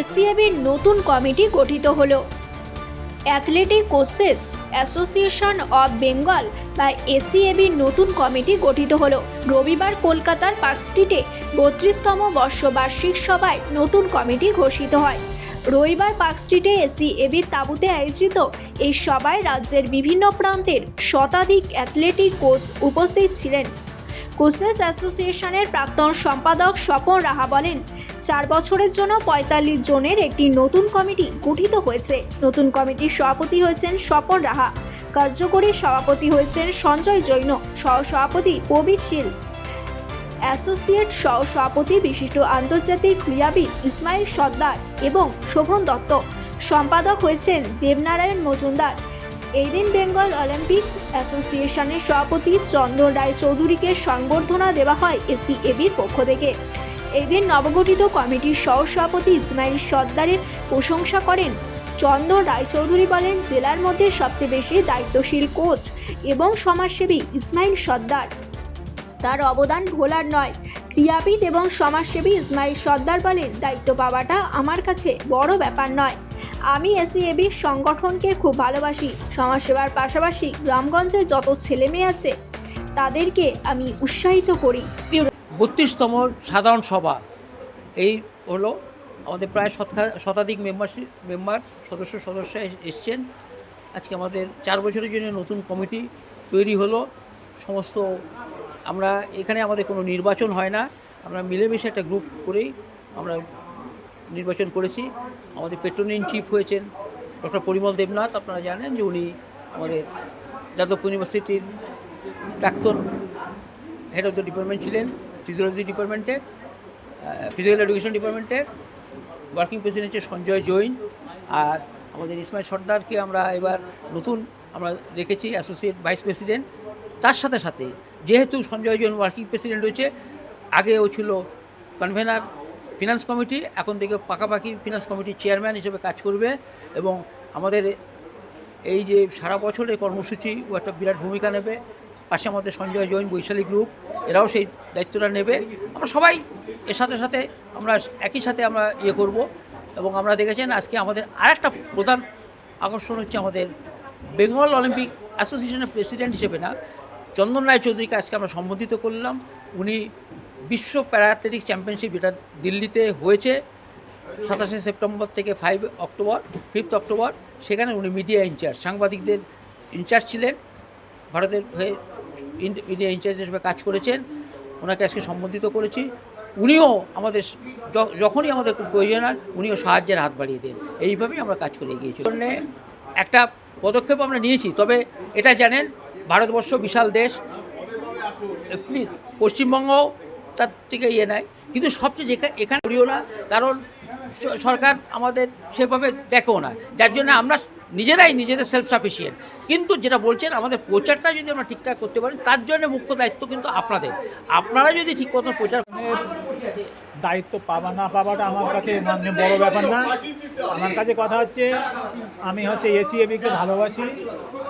এসিএবির নতুন কমিটি গঠিত হল। Athletic coaches association of Bengal বা এসিএবির নতুন কমিটি গঠিত হল। রবিবার কলকাতার পার্ক স্ট্রিটে বত্রিশতম বর্ষবার্ষিক সভায় নতুন কমিটি ঘোষিত হয়। রবিবার পার্ক স্ট্রিটে এসি এসিএবির তাঁবুতে আয়োজিত এই সভায় রাজ্যের বিভিন্ন প্রান্তের শতাধিক অ্যাথলেটিক কোচ উপস্থিত ছিলেন। কোচেস অ্যাসোসিয়েশনের প্রাক্তন সম্পাদক স্বপন রাহা বলেন চার বছরের জন্য পঁয়তাল্লিশ জনের একটি নতুন কমিটি গঠিত হয়েছে। নতুন কমিটির সভাপতি হয়েছেন স্বপন রাহা। কার্যকরী সভাপতি হয়েছেন সঞ্জয় জৈন। সহ সভাপতি প্রবীর শীল। অ্যাসোসিয়েট সহ সভাপতি বিশিষ্ট আন্তর্জাতিক ক্রীড়াবিদ ইসমাইল সর্দার এবং শোভন দত্ত। সম্পাদক হয়েছেন দেবনারায়ণ মজুমদার। এই দিন বেঙ্গল অলিম্পিক অ্যাসোসিয়েশনের সভাপতি চন্দন রায় চৌধুরীকে সংবর্ধনা দেওয়া হয় এসিএবির পক্ষ থেকে। এই দিন নবগঠিত কমিটির সহ সভাপতি ইসমাইল সর্দারের প্রশংসা করেন। চন্দন রায়চৌধুরী বলেন, জেলার মধ্যে সবচেয়ে বেশি দায়িত্বশীল কোচ এবং সমাজসেবী ইসমাইল সর্দার। তার অবদান ভোলার নয়। ক্রীড়াবিদ এবং সমাজসেবী ইসমাইল সর্দার বলেন, দায়িত্ব পাওয়াটা আমার কাছে বড় ব্যাপার নয়। আমি এসিএবির সংগঠনকে খুব ভালোবাসি। সমাজসেবার পাশাপাশি গ্রামগঞ্জে যত ছেলে মেয়ে আছে, তাদেরকে আমি উৎসাহিত করি। বত্রিশতম সাধারণ সভা। এই হলো আমাদের প্রায় শতাধিক মেম্বারশিপ মেম্বার সদস্য সদস্য এস- এসছেন। আজকে আমাদের চার বছরের জন্য নতুন কমিটি তৈরি হলো। সমস্ত আমরা, এখানে আমাদের কোনো নির্বাচন হয় না। আমরা মিলেমিশে একটা গ্রুপ করেই আমরা নির্বাচন করেছি। আমাদের পেট্রোনিন চিফ হয়েছেন ডক্টর পরিমল দেবনাথ। আপনারা জানেন যে উনি আমাদের যাদবপুর ইউনিভার্সিটির প্রাক্তন হেড অফ দ্য ডিপার্টমেন্ট ছিলেন। ফিজিওলজি ডিপার্টমেন্টের ফিজিক্যাল এডুকেশন ডিপার্টমেন্টের ওয়ার্কিং প্রেসিডেন্ট হচ্ছে সঞ্জয় জৈন আর আমাদের ইসমাইল সর্দারকে আমরা এবার নতুন আমরা রেখেছি অ্যাসোসিয়েট ভাইস প্রেসিডেন্ট তার সাথে সাথে যেহেতু সঞ্জয় জৈন ওয়ার্কিং প্রেসিডেন্ট হয়েছে আগে ও ছিল কনভেনার ফিনান্স কমিটি এখন থেকে পাকাপাকি ফিনান্স কমিটির চেয়ারম্যান হিসেবে কাজ করবে এবং আমাদের এই যে সারা বছরের কর্মসূচি ও একটা বিরাট ভূমিকা নেবে। পাশে আমাদের সঞ্জয় জৈন বৈশালী গ্রুপ, এরাও সেই দায়িত্বটা নেবে। আমরা সবাই এর সাথে সাথে আমরা একই সাথে আমরা ইয়ে করব এবং আমরা দেখেছেন আজকে আমাদের আরেকটা প্রধান আকর্ষণ হচ্ছে আমাদের বেঙ্গল অলিম্পিক অ্যাসোসিয়েশনের প্রেসিডেন্ট হিসেবে না, চন্দন রায় চৌধুরীকে আজকে আমরা সম্বোধিত করলাম। উনি বিশ্ব প্যারা অ্যাথলেটিক্স চ্যাম্পিয়নশিপ যেটা দিল্লিতে হয়েছে, সাতাশে সেপ্টেম্বর থেকে ফাইভ অক্টোবর ফিফথ অক্টোবর, সেখানে উনি মিডিয়া ইনচার্জ সাংবাদিকদের ইনচার্জ ছিলেন, ভারতের হয়ে ইন- মিডিয়া ইনচার্জ হিসেবে কাজ করেছেন, ওনাকে আজকে সম্বোধিত করেছি। উনিও আমাদের যখনই আমাদের প্রয়োজন হয়, উনিও সাহায্যের হাত বাড়িয়ে দেন। এইভাবেই আমরা কাজ করে এগিয়েছি। একটা পদক্ষেপ আমরা নিয়েছি, তবে এটা জানেন, ভারতবর্ষ বিশাল দেশ। প্লিজ পশ্চিমবঙ্গ তার থেকে ইয়ে নেয় কিন্তু সবচেয়ে যেখানে এখানে করিও না, কারণ সরকার আমাদের সেভাবে দেখেও না। যার জন্য আমরা নিজেরাই নিজেদের সেলফ সাফিসিয়েন্ট কিন্তু যেটা বলছেন, আমাদের প্রচারটা যদি আমরা ঠিকঠাক করতে পারি, তার জন্য মুখ্য দায়িত্ব কিন্তু আপনাদের। আপনারা যদি ঠিক মতো প্রচার দায়িত্ব পাবা না পাওয়াটা আমার কাছে মানে বড় ব্যাপার না। আমার কাছে কথা হচ্ছে, আমি হচ্ছে এসিএবিকে ভালোবাসি।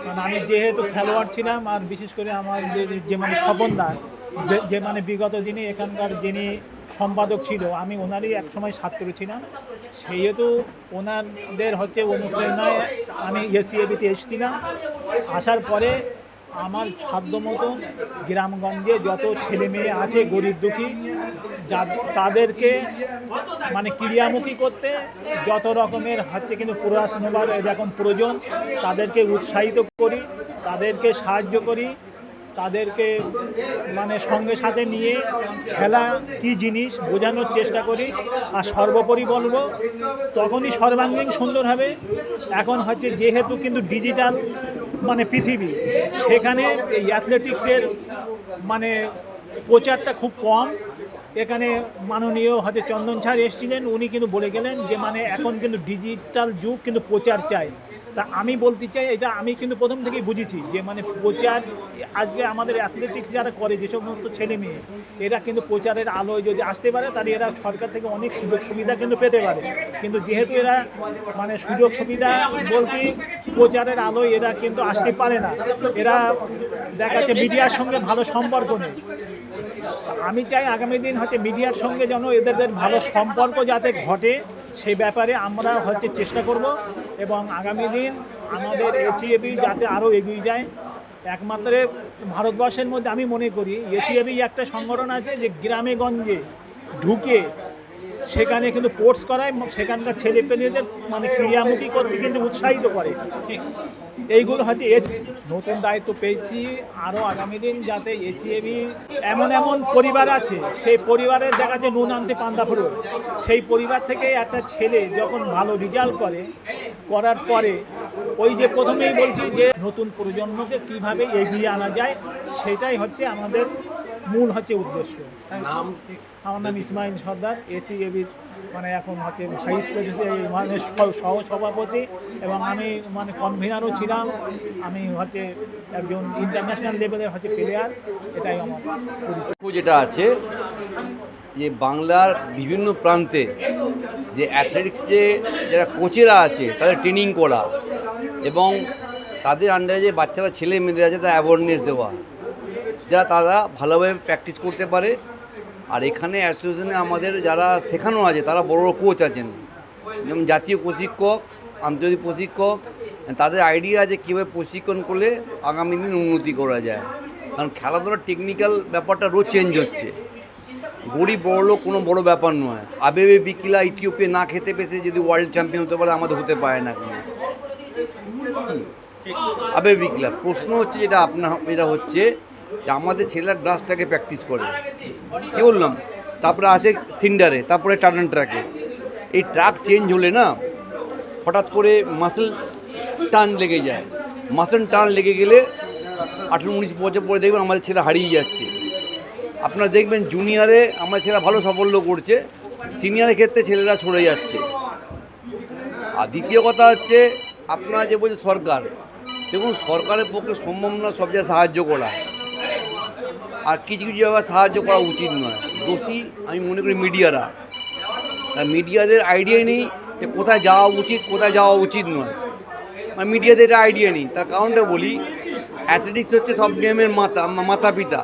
কারণ আমি যেহেতু খেলোয়াড় ছিলাম, আর বিশেষ করে আমার যে মানে স্বপনদার যে- যে মানে বিগত দিনে এখানকার যিনি সম্পাদক ছিল। আমি ওনারই একসময় ছাত্র ছিলাম। সেহেতু ওনাদের হচ্ছে অনুপ্রেরণায় আমি এসিএবিতে এসেছিলাম। আসার পরে আমার সাধ্য মতো গ্রামগঞ্জে যত ছেলে মেয়ে আছে, গরিব দুঃখী, যা তাদেরকে মানে ক্রিয়ামুখী করতে যত রকমের হচ্ছে কিন্তু পড়াশোনার এরকম প্রয়োজন, তাদেরকে উৎসাহিত করি, তাদেরকে সাহায্য করি তাদেরকে মানে সঙ্গে সাথে নিয়ে খেলা কী জিনিস বোঝানোর চেষ্টা করি। আর সর্বোপরি বলব, তখনই সর্বাঙ্গীন সুন্দর হবে। এখন হচ্ছে যেহেতু কিন্তু ডিজিটাল মানে পৃথিবী, সেখানে এই অ্যাথলেটিক্সের মানে প্রচারটা খুব কম। এখানে মাননীয় হয়তো চন্দন স্যার এসেছিলেন, উনি কিন্তু বলে গেলেন যে মানে এখন কিন্তু ডিজিটাল যুগ কিন্তু প্রচার চাই। তা আমি বলতে চাই, এটা আমি কিন্তু প্রথম থেকেই বুঝেছি যে মানে প্রচার, আজকে আমাদের অ্যাথলেটিক্স যারা করে, যে সমস্ত ছেলে মেয়ে, এরা কিন্তু প্রচারের আলোয় যদি আসতে পারে, তাহলে এরা সরকার থেকে অনেক সুযোগ সুবিধা কিন্তু পেতে পারে। কিন্তু যেহেতু এরা মানে সুযোগ সুবিধা বলতে প্রচারের আলোয় এরা কিন্তু আসতে পারে না। এরা দেখা যাচ্ছে মিডিয়ার সঙ্গে ভালো সম্পর্ক নেই। আমি চাই আগামী দিন হচ্ছে মিডিয়ার সঙ্গে যেন এদের ভালো সম্পর্ক যাতে ঘটে সেই ব্যাপারে আমরা হচ্ছে চেষ্টা করব এবং আগামী দিন আমাদের এচিএবি যাতে আরও এগিয়ে যায়। একমাত্র ভারতবর্ষের মধ্যে আমি মনে করি এচিএবি একটা সংগঠন আছে যে গ্রামে গঞ্জে ঢুকে সেখানে কিন্তু কোর্স করায়, সেখানকার ছেলে পেলেদের মানে ক্রিয়ামুখী করতে কিন্তু উৎসাহিত করে। এইগুলো হচ্ছে এচ নতুন দায়িত্ব পেয়েছি আরও আগামী দিন যাতে এচিএবি এমন এমন পরিবার আছে, সেই পরিবারের দেখা যাচ্ছে নুন আনতে পান্তা ফুরো সেই পরিবার থেকে একটা ছেলে যখন ভালো রেজাল্ট করে, করার পরে ওই যে প্রথমেই বলছি যে নতুন প্রজন্মকে কীভাবে এগিয়ে আনা যায় সেটাই হচ্ছে আমাদের মূল হচ্ছে উদ্দেশ্য। আমার নাম ইসমাইল সর্দার এসি এসিএবির মানে এখন হচ্ছে ভাইস প্রেসিডেন্ট মানে সহ সভাপতি এবং আমি মানে কনভেনারও ছিলাম। আমি হচ্ছে একজন ইন্টারন্যাশনাল লেভেলের হচ্ছে প্লেয়ার এটাই আমার যেটা আছে যে বাংলার বিভিন্ন প্রান্তে যে অ্যাথলেটিক্সে যারা কোচেরা আছে তাদের ট্রেনিং করা। এবং তাদের আন্ডারে যে বাচ্চারা ছেলে মেয়েদের আছে তার অ্যাওয়ারনেস দেওয়া। যারা, তারা ভালোভাবে প্র্যাকটিস করতে পারে। আর এখানে অ্যাসোসিয়েশনে আমাদের যারা শেখানো আছে, তারা বড় বড় কোচ আছেন। যেমন জাতীয় প্রশিক্ষক, আন্তর্জাতিক প্রশিক্ষক, তাদের আইডিয়া আছে কীভাবে প্রশিক্ষণ করলে আগামী দিন উন্নতি করা যায়। কারণ খেলাধুলার টেকনিক্যাল ব্যাপারটা রোজ চেঞ্জ হচ্ছে। গরিব, বড় লোক কোনো বড় ব্যাপার নয়। আবেবে বিকিলা ইথিওপিয়া না খেতে পেছে যদি ওয়ার্ল্ড চ্যাম্পিয়ন হতে পারে, আমাদের হতে পারে না কোনো আবেবে বিকিলা প্রশ্ন হচ্ছে যেটা আপনার এটা হচ্ছে যে আমাদের ছেলেরা গ্রাসটাকে প্র্যাকটিস করে। কী বললাম? তারপরে আসে সিন্ডারে, তারপরে টার্ন ট্র্যাকে এই ট্রাক চেঞ্জ হলে না, হঠাৎ করে মাসেল টান লেগে যায়। মাসেল টান লেগে গেলে আঠেরো উনিশ বছর পরে দেখবেন আমাদের ছেলে হারিয়ে যাচ্ছে। আপনারা দেখবেন জুনিয়রে আমার ছেলেরা ভালো সাফল্য করছে সিনিয়রের ক্ষেত্রে ছেলেরা সরে যাচ্ছে। আর দ্বিতীয় কথা হচ্ছে আপনারা যে বলছে সরকার, দেখুন সরকারের পক্ষে সম্ভব না সব জায়গায় সাহায্য করা। আর কিছু কিছু জায়গায় সাহায্য করা উচিত নয়। দোষী, আমি মনে করি মিডিয়ারা। আর মিডিয়াদের আইডিয়া নেই যে কোথায় যাওয়া উচিত, কোথায় যাওয়া উচিত নয়। মিডিয়াদের এটা আইডিয়া নেই। তার কারণটা বলি অ্যাথলেটিক্স হচ্ছে সব গেমের মাতা মাতা পিতা